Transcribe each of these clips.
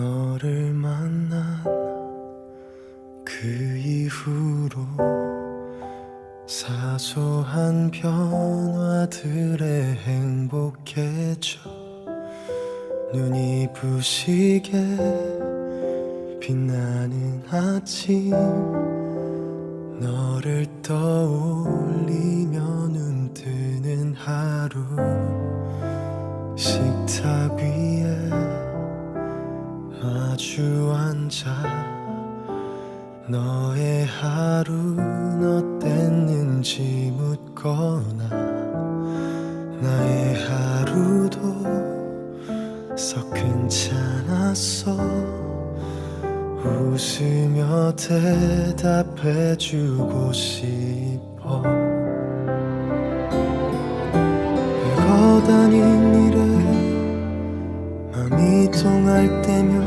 너를 만난 그 이후로 사소한 변화들에 행복해져 눈이 부시게 빛나는 아침 너를 떠올리며 눈 뜨는 하루 식탁 위 앉아 너의 하루는 어땠는지 묻거나 나의 하루도 썩 괜찮았어. 웃으며 대답해주고 싶어. 별거 다닌 일에 맘이 통할 때면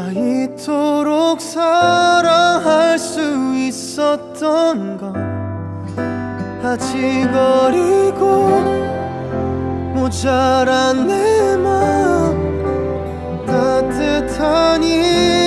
나 이토록 사랑할 수 있었던 건 아직 어리고 모자란 내 마음 따뜻한 이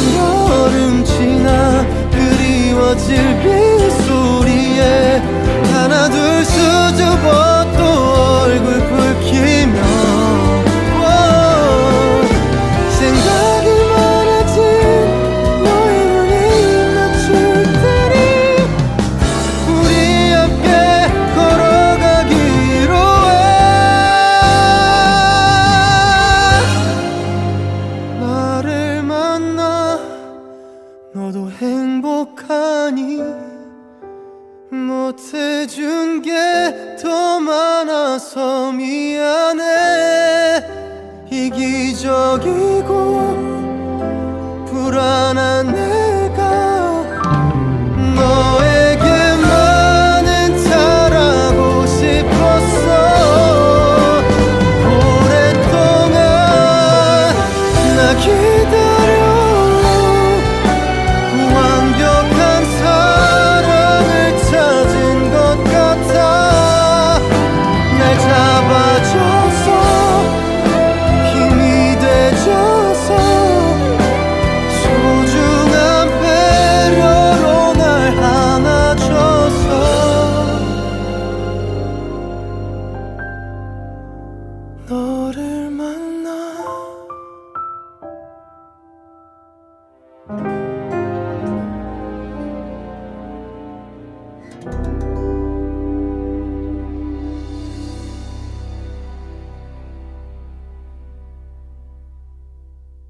뜨거웠던 여름 지나 그리워질 못해준 게 더 많아서 미안해. 이기적이고